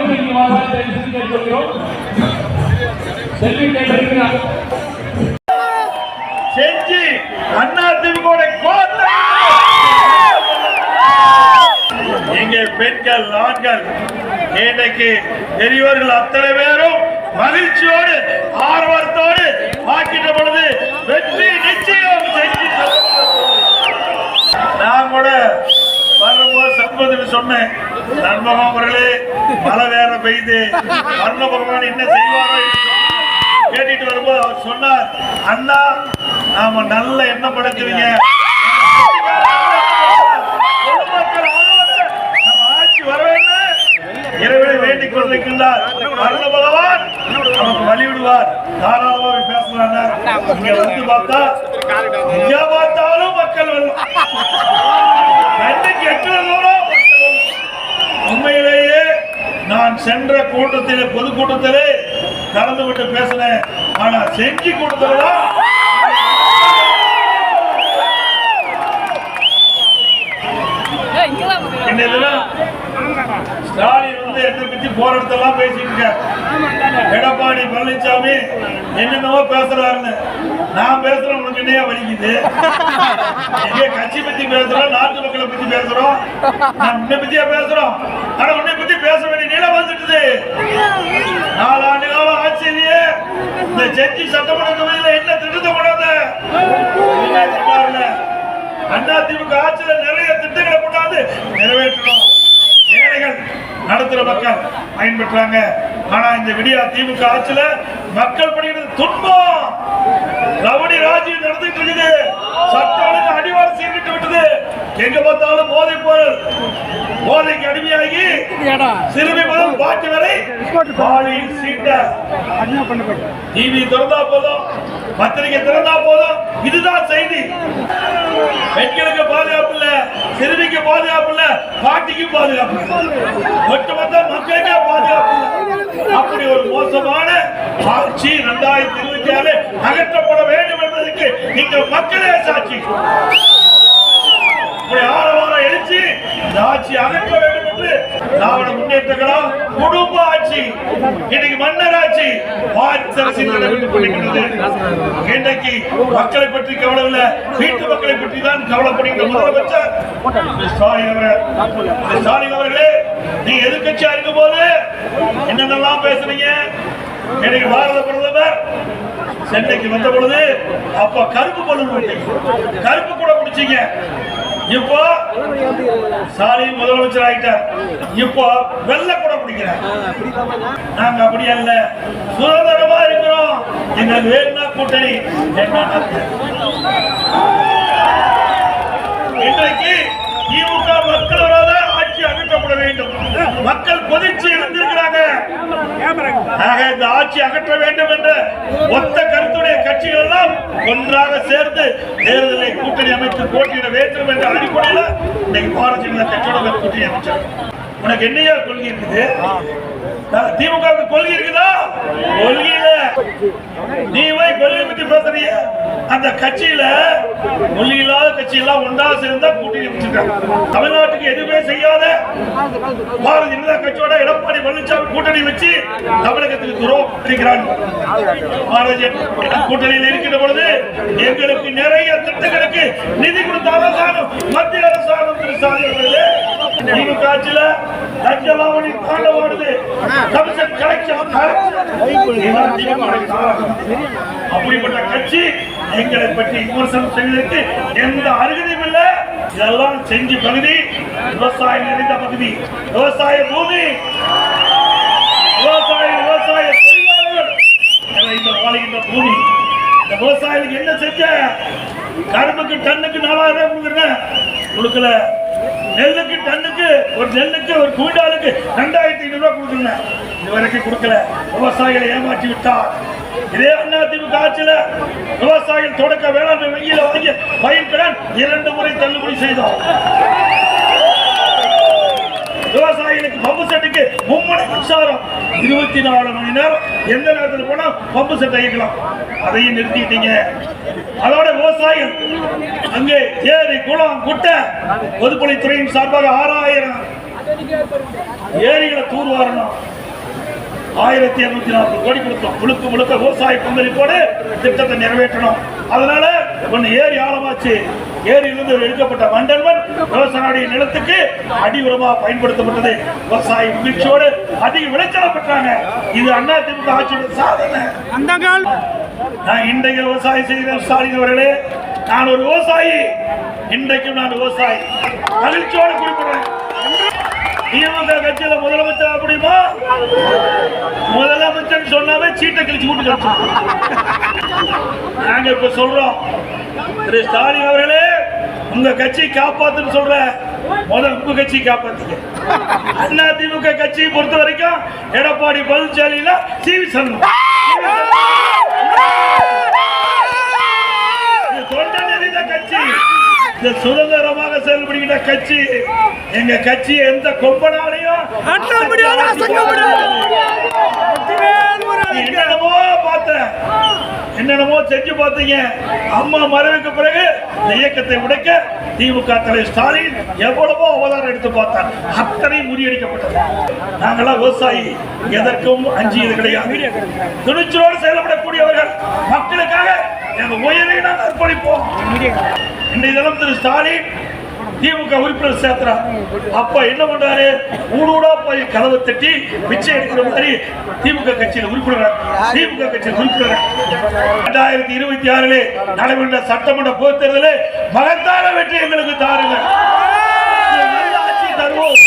கேட்டுக்கொள்கிறோம் செல்வி கேட்டிருக்கிறார் செஞ்சு அண்ணா திமுக கோட்டை! இங்கே பெண்கள் ஆண்கள் இன்னைக்கு பெரியவர்கள் அத்தனை பேரும் மகிழ்ச்சியோடு ஆர்வத்தோடு வாக்கிட்ட பொழுது வெற்றி நிச்சயம் செஞ்சு நான் கூட வரும்போது சம்பதுன்னு சொன்னேன் நண்பகம் அவர்களே மழை வேற பெய்யுது. வர்ண பகவான் என்ன செய்வாரோ கேட்டுட்டு வரும்போது அவர் சொன்னார் அண்ணா நாம நல்ல எண்ணம் வேண்டும் இறைவனை வேண்டிக் கொண்டிருக்கின்றார். வர்ண பகவான் நமக்கு வழி விடுவார் தாராளமாக பேசலாம் இங்க வந்து பார்த்தா எங்க பார்த்தாலும் மக்கள் வெள்ளம் கண்ணுக்கு எட்டுற தூரம் மக்கள் வெள்ளம். உண்மையிலேயே நான் சென்ற கூட்டத்திலே பொதுக்கூட்டத்திலே கலந்து விட்டு பேசினேன். ஆனா செஞ்சி கூட்டத்தில் ஸ்டாலின் வந்து என்னை பத்தி போற இடத்தெல்லாம் பேசிட்டு எடப்பாடி பழனிசாமி என்னென்னவோ பேசுறாருன்னு. நான் பேசுறேன் உனக்கு என்னையா வலிக்குது? எங்க கட்சி பத்தி பேசுறோம் நாட்டு மக்களை பத்தி பேசுறோம். நான் உன்னை பத்தியா பேசுறோம்? ஆனா உன்னை பத்தி பேச நாலாண்டு கால ஆட்சியிலேயே இந்த செஞ்சி சட்டமன்ற தொகுதியில என்ன திட்டத்தை கொண்டாந்த அண்ணா திமுக ஆட்சியில நிறைய திட்டங்களை கொண்டாந்து நிறைவேற்றணும். ஏழைகள் நடத்துற மக்கள் பயன்பெற்றாங்க. ஆனா இந்த விடியா திமுக ஆட்சியில மக்கள் படுகிறது துன்பம். ரவுடி ராஜ்யம் நடந்துட்டு இருக்குது. சட்டம் ஒழுங்கு அடிவாரம் சீர்கிட்டு விட்டது. எங்க பார்த்தாலும் போதை பொருள் போதைக்கு அடிமையாகி சிறுமி முதல் பாட்டு வரை பாலியல் சீட்ட டிவி திறந்தா போதும். பத்திரிகை திறந்தா போதும். இதுதான் செய்தி. பெண்களுக்கு பாதுகாப்பு இல்ல சிறுமிக்கு பாதுகாப்பு இல்ல பாட்டிக்கு பாதுகாப்பு ஒட்டுமொத்த மக்களுக்கே பாதுகாப்பு அப்படி ஒரு மோசமான ஆட்சி இரண்டாயிரத்தி இருபத்தி ஆறு அகற்றப்பட வேண்டும் என்பதற்கு நீங்க மக்களே சாட்சி. ஆரவாரம் எழுச்சி இந்த ஆட்சி அகற்ற வேண்டும் என்று திராவிட முன்னேற்ற கழகம் குடும்ப ஆட்சி. இன்னைக்கு மன்னர் ஆட்சி வாரிசரசில் கொண்டிருக்கிறது இன்றைக்கு மக்களை பற்றி கவலை இல்லை வீட்டு மக்களை பற்றி தான் கவலைப்படுகிற முதலமைச்சர். ஸ்டாலின் அவர்கள் ஸ்டாலின் அவர்களே நீங்க எதிர்கட்சியா இருக்கும் போது என்னென்னலாம் பேசுறீங்க இன்னைக்கு பாரத பிரதமர் சென்னைக்கு வந்த பொழுது அப்ப கருப்பு பலூன் கருப்பு கூட பிடிச்சீங்க. இப்போ ஸ்டாலின் முதலமைச்சர் ஆயிட்டார். இப்போ வெள்ளை கூட பிடிக்கிறார் நாங்க அப்படி அல்ல. சுதந்திரமா இருக்கிறோம். எங்களுக்கு வேணும்னா கூட்டணி. இன்றைக்கு திமுக மக்களோட ஆட்சி அகற்றப்பட வேண்டும். மக்கள் கொதிச்சு ஆக இந்த ஆட்சி அகற்ற வேண்டும் என்ற ஒத்த கருத்துடைய கட்சிகள் எல்லாம் ஒன்றாக சேர்ந்து தேர்தலை கூட்டணி அமைத்து போட்டியிட வேண்டும் என்ற அடிப்படையில் இன்னைக்கு பாரதிய ஜனதா கட்சியோட கூட்டணி அமைச்சாங்க. உனக்கு என்னையா கொள்கை இருக்குது? திமுக கொள்கை இருக்குதா? கொள்கையில. நீ போய் கொள்கை பத்தி பேசுறிய. அந்த கட்சியில மொழி இல்லாத கட்சி எல்லாம் ஒன்றா சேர்ந்தா கூட்டணி அமைச்சிருக்காங்க. தமிழ்நாட்டுக்கு எதுவுமே செய்யாத பாரதிய ஜனதா கட்சியோட எடப்பாடி பழனிசாமி கூட்டணி வச்சு தமிழகத்துக்கு துரோகம் பண்ணிக்கிறான். பாரதிய கூட்டணியில் இருக்கின்ற பொழுது எங்களுக்கு நிறைய திட்டங்களுக்கு நிதி கொடுத்த அரசாங்கம் மத்திய அரசாங்கம் திரு ஸ்டாலின் அவர்களே திமுக ஆட்சியில லஞ்சலாவணி தாண்டவாடுது கமிஷன் கலெக்ஷன் அப்படிப்பட்ட கட்சி எங்களை பற்றி விமர்சனம் செய்வதற்கு எந்த அருகதையும் இல்லை. இதெல்லாம் செஞ்சு பகுதி விவசாயம் நிறைந்த பகுதி. விவசாய பூமி. விவசாய விவசாய தொழிலாளர்கள். நிறைந்த வாழ்கின்ற பூமி. இந்த விவசாயிகளுக்கு என்ன செஞ்ச கரும்புக்கு டன்னுக்கு நாலாயிரம் கொடுக்கல. நெல்லுக்கு டன்னுக்கு ஒரு நெல்லுக்கு ஒரு குவிண்டாலுக்கு ரெண்டாயிரத்தி ஐநூறு ரூபாய் கொடுக்குறேன் இது வரைக்கும் கொடுக்கல. விவசாயிகளை ஏமாற்றி விட்டார். இதே அண்ணா திமுக ஆட்சியில விவசாயிகள் தொடக்க வேளாண்மை வங்கியில் வாங்கிய பயிர்கடன் இரண்டு முறை தள்ளுபடி செய்தோம். விவசாயிகளுக்கு பம்பு செட்டுக்கு மும்மணி மின்சாரம். இருபத்தி நாலு மணி நேரம். எந்த நேரத்தில் போனா பம்பு செட் இயக்கலாம் அதையும் நிறுத்திட்டீங்க. அதோட விவசாயம். அங்கே ஏரி குளம் குட்டை பொதுப்பணித்துறையின் சார்பாக ஆறாயிரம் ஏரிகளை தூர்வாரணும் ஆயிரத்தி இருநூத்தி நாற்பது கோடி கொடுத்தோம். முழுக்க முழுக்க விவசாய பங்களிப்போடு திட்டத்தை நிறைவேற்றணும். அதனால ஒன்னு ஏரி ஆழமாச்சு. ஏரியிலிருந்து எடுக்கப்பட்ட மண்டல்வன் விவசாய நிலத்துக்கு அடி உரமா பயன்படுத்தப்பட்டது விவசாய மகிழ்ச்சியோடு அதிக விளைச்சலை பெற்றாங்க. இது அண்ணா திமுக ஆட்சியோட சாதனை நான் இன்றைக்கு விவசாயம் செய்கிற ஸ்டாலின் அவர்களே நான் ஒரு விவசாயி. இன்றைக்கும் நான் விவசாயி. மகிழ்ச்சியோடு குறிப்பிடுறேன். திமுக கட்சியில முதலமைச்சர் அப்படிமா முதலமைச்சர் சொன்னாவே சீட்டை கழிச்சு கூட்டு நாங்க இப்ப சொல்றோம். திரு ஸ்டாலின் அவர்களே உங்க கட்சி காப்பாத்துன்னு சொல்ற முதல் உங்க கட்சி காப்பாத்துங்க. அண்ணா திமுக கட்சியை பொறுத்த வரைக்கும் எடப்பாடி பழனிசாமினா சிவி சண்முகம். தொண்டை கட்சி. இந்த சுதந்திரமாக செயல்படுகின்ற கட்சி. எங்க கட்சி எந்த கொம்பனாலையும் என்னென்னமோ பார்த்தேன். என்னென்னமோ செஞ்சு பார்த்தீங்க. அம்மா மறைவுக்கு பிறகு இந்த இயக்கத்தை உடைக்க திமுக தலைவர் ஸ்டாலின் எவ்வளவோ அவதாரம் எடுத்து பார்த்தார். அத்தனை முறியடிக்கப்பட்டது. நாங்களாம் விவசாயி. எதற்கும் அஞ்சியது கிடையாது. துணிச்சலோடு செயல்படக்கூடியவர்கள். மக்களுக்காக எங்க உயிரை நாங்கள் அர்ப்பணிப்போம். இன்றைய தினம் திரு ஸ்டாலின் திமுக உறுப்பினர் சேர்க்கிறார் அப்ப என்ன பண்றாரு? ஊடூடா போய் கதவை தட்டி பிச்சை எடுக்கிற மாதிரி திமுக கட்சியில் உறுப்பினர்? திமுக கட்சியில் உறுப்பினர்? இரண்டாயிரத்தி இருபத்தி ஆறிலே நடைபெற்ற சட்டமன்ற பொதுத் தேர்தலில் மகத்தான வெற்றி எங்களுக்கு தாருங்க. இந்த தருவோம்.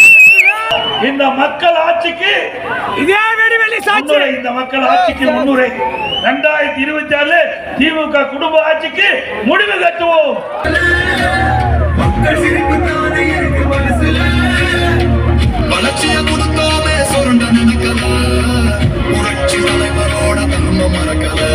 மக்கள் ஆட்சிக்கு இதே வெடிவெளி சாட்சி. இந்த மக்கள் ஆட்சிக்கு முன்னுரை. இரண்டாயிரத்தி இருபத்தி ஆறுல திமுக குடும்ப ஆட்சிக்கு முடிவு கட்டுவோம். மறக்கல.